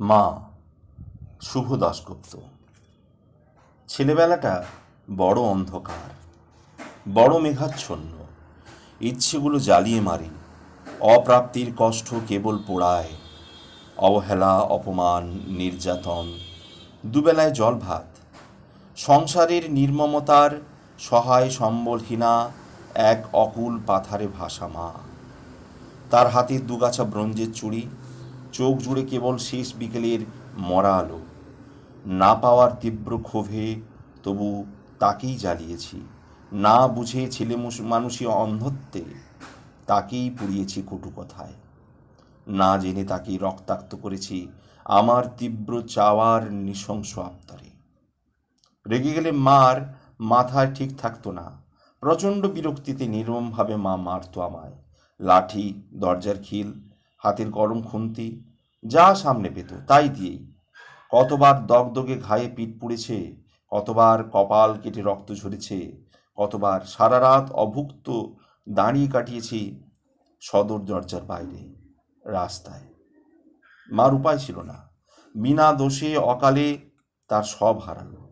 মা শুভ দাশগুপ্ত। ছেলেবেলাটা বড় অন্ধকার, বড় মেঘাচ্ছন্ন। ইচ্ছেগুলো জ্বালিয়ে মারি, অপ্রাপ্তির কষ্ট কেবল পোড়ায়। অবহেলা, অপমান, নির্যাতন, দুবেলায় জল ভাত সংসারের নির্মমতার সহায় সম্বলহীনা এক অকুল পাথারে ভাসা মা। তার হাতে দুগাছা ব্রোঞ্জের চুড়ি চোখ জুড়ে কেবল শেষ বিকেলের মরা আলো। না পাওয়ার তীব্র ক্ষোভে তবু তাকেই জ্বালিয়েছি। না বুঝে ছেলে মানুষই অন্ধত্বে তাকেই পুড়িয়েছি কটু কথায়। না জেনে তাকে রক্তাক্ত করেছি আমার তীব্র চাওয়ার নৃশংস আত্মারে রেগে গেলে মার মাথায় ঠিক থাকতো না। প্রচণ্ড বিরক্তিতে নির্মমভাবে মা মারতো আমায়। লাঠি, দরজার খিল হাতের গরম খুন্তি, যা সামনে পেত, তাই দিয়েই। কতবার দগদগে ঘায়ে পিঠ পুড়েছে, কতবার কপাল কেটে রক্ত ঝরেছে, কতবার সারা রাত অভুক্ত দাঁড়িয়ে কাটিয়েছি সদর দরজার বাইরে, রাস্তায়। মার উপায় ছিল না। বিনা দোষে অকালে তার সব হারালো।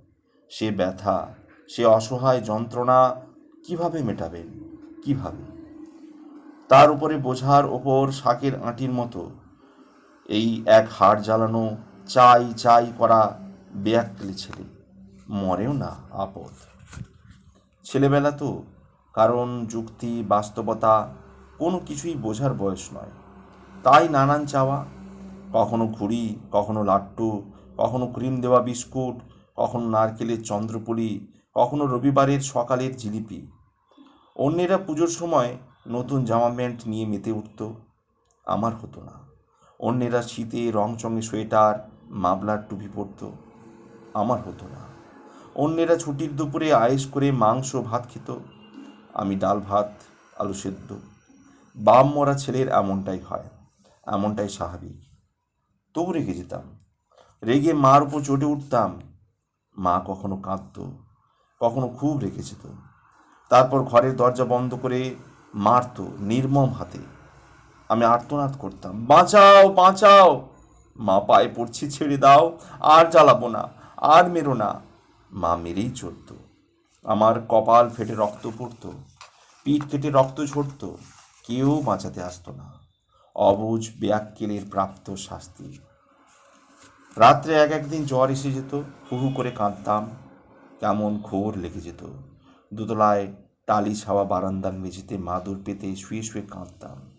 সে ব্যথা, সে অসহায় যন্ত্রণা কীভাবে মেটাবেন, কীভাবে? তার উপরে বোঝার ওপর শাকের আঁটির মতো। এই এক হাড় জ্বালানো, চাই চাই করা বেয়াক্কেলি ছেলে। মরেও না, আপদ। ছেলেবেলা তো, কারণ, যুক্তি, বাস্তবতা, কোনো কিছুই বোঝার বয়স নয়। তাই নানান চাওয়া, কখনো ঘুড়ি, কখনো লাট্টু কখনো ক্রিম দেওয়া বিস্কুট, কখনো নারকেলের চন্দ্রপুলি, কখনো রবিবারের সকালের জিলিপি। অন্যেরা পুজোর সময় নতুন জামা প্যান্ট নিয়ে মেতে উঠত। আমার হতো না। অন্যেরা শীতে রংচঙে সোয়েটার মাবলার টুপি পরত। আমার হতো না। অন্যেরা ছুটির দুপুরে আয়েস করে মাংস, ভাত খেত। আমি ডাল, ভাত, আলু সেদ্ধ। বাম মরা ছেলের এমনটাই হয়, এমনটাই স্বাভাবিক। তবু রেগে যেতাম। রেগে মার উপর চটে উঠতাম। মা কখনো কাঁদত, কখনো খুব রেগে যেত। তারপর ঘরের দরজা বন্ধ করে মারত নির্মম হাতে। আমি আর্তনাদ করতাম, বাঁচাও বাঁচাও! মা, পায়ে পড়ছি, ছেড়ে দাও, আর জ্বালাবো না, আর মেরো না। মা, মেরেই চলত আমার কপাল ফেটে রক্ত পড়তো, পিঠ কেটে রক্ত ঝরত, কেউ বাঁচাতে আসতো না। অবুজ ব্যাক্কেলের প্রাপ্ত শাস্তি। রাত্রে এক একদিন জ্বর এসে যেত হু হু করে কাঁদতাম, কেমন ঘোর লেগে যেত। দোতলায় টালি ছাওয়া বারান্দার মেঝেতে মাদুর পেতে শুয়ে শুয়ে কাঁদতাম।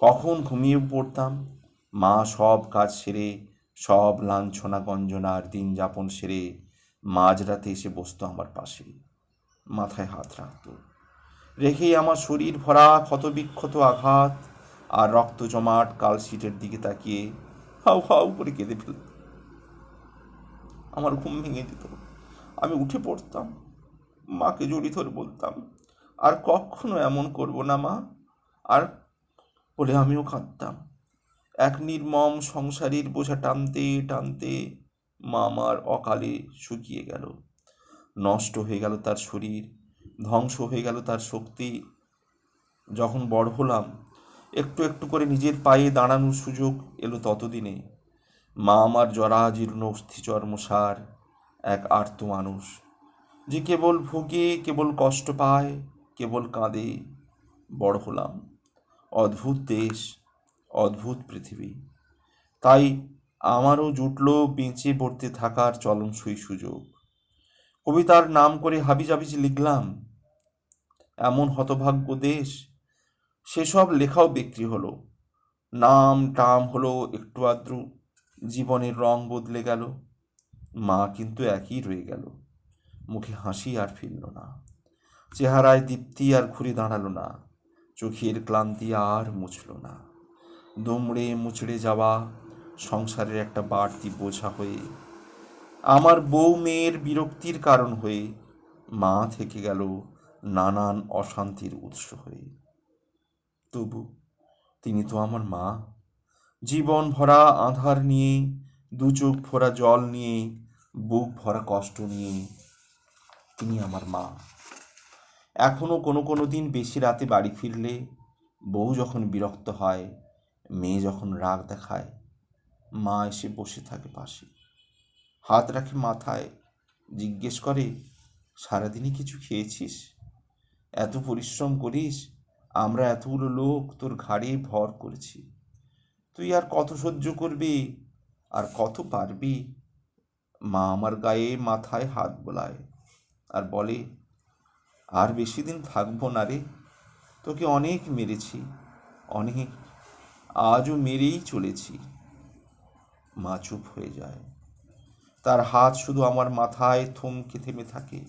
কখন ঘুমিয়ে পড়তাম? মা সব কাজ সেরে, সব লাঞ্ছনা গঞ্জনার দিন যাপন সেরে মাঝরাতে এসে বসতো আমার পাশে। মাথায় হাত রাখতো। রেখেই আমার শরীর ভরা ক্ষতবিক্ষত আঘাত আর রক্ত জমাট কালশিটের দিকে তাকিয়ে হাউ হাউ করে কেঁদে ফেলত। আমার ঘুম ভেঙে দিত। আমি উঠে পড়তাম। মাকে জড়ি ধরে বলতাম, আর কখনো এমন করব না মা। আর বলে আমিও কাঁদতাম। এক নির্মম সংসারের বোঝা টানতে টানতে মা আমার অকালে শুকিয়ে গেল। নষ্ট হয়ে গেল তার শরীর, ধ্বংস হয়ে গেল তার শক্তি। যখন বড় হলাম, একটু একটু করে নিজের পায়ে দাঁড়ানোর সুযোগ এলো ততদিনে। মা আমার জরাজীর্ণ অস্থিচর্মসার এক আর্ত মানুষ যে কেবল ভোগে, কেবল কষ্ট পায়, কেবল কাঁদে, বড় হলাম। অদ্ভুত দেশ, অদ্ভুত পৃথিবী। তাই আমারও জুটল বেঁচে পড়তে থাকার চলন চলনসই সুযোগ। কবিতার নাম করে হাবিজাবিজি লিখলাম, এমন হতভাগ্য দেশ, সেসব লেখাও বিক্রি হলো। নাম টাম হলো একটু আদ্রু, জীবনের রং বদলে গেল, মা কিন্তু একই রয়ে গেল। মুখে হাসি আর ফিরল না। চেহারায় দীপ্তি আর ঘুরে দাঁড়াল না। চোখের ক্লান্তি আর মুছল না। দুমড়ে মুচড়ে যাওয়া সংসারের একটা বাড়তি বোঝা হয়ে, আমার বউ মেয়ের বিরক্তির কারণ হয়ে, মা থেকে গেল নানান অশান্তির উৎস হয়ে। তবু তিনি তো আমার মা। জীবন ভরা আধার নিয়ে, দু চোখ ভরা জল নিয়ে, বুক ভরা কষ্ট নিয়ে তিনি আমার মা। এখনও কোনো কোনো দিন বেশি রাতে বাড়ি ফিরলে বউ যখন বিরক্ত হয়, মেয়ে যখন রাগ দেখায়, মা এসে বসে থাকে পাশে। হাত রাখে মাথায়, জিজ্ঞেস করে, সারাদিনই কিছু খেয়েছিস? এত পরিশ্রম করিস, আমরা এতগুলো লোক তোর ঘাড়ে ভর করেছি। তুই আর কত সহ্য করবি? আর কত পারবি? মা আমার গায়ে মাথায় হাত বোলায়। আর বলে, আর বেশি দিন থাকব না রে, তোকে অনেক মেরেছি, অনেক, আজও মেরেই চলেছি। মা চুপ হয়ে যায়। তার হাত শুধু আমার মাথায় থমকে থেমে থাকে।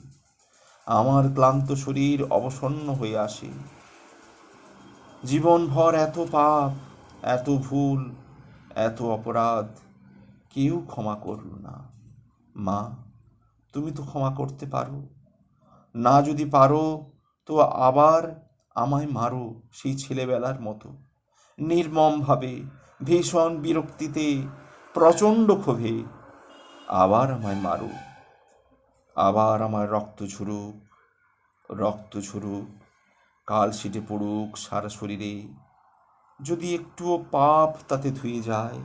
আমার ক্লান্ত শরীর অবসন্ন হয়ে আসে। জীবনভর এত পাপ, এত ভুল, এত অপরাধ কেউ ক্ষমা করল না। মা তুমি তো ক্ষমা করতে পারো। না যদি পারো, তো আবার আমায় মারো সেই ছেলেবেলার মতো। নির্মমভাবে, ভীষণ বিরক্তিতে, প্রচণ্ড ক্ষোভে আবার আমায় মারো। আবার আমার রক্ত ঝরুক রক্ত ঝরুক, কাল সিটে পড়ুক সারা শরীরে। যদি একটুও পাপ তাতে ধুয়ে যায়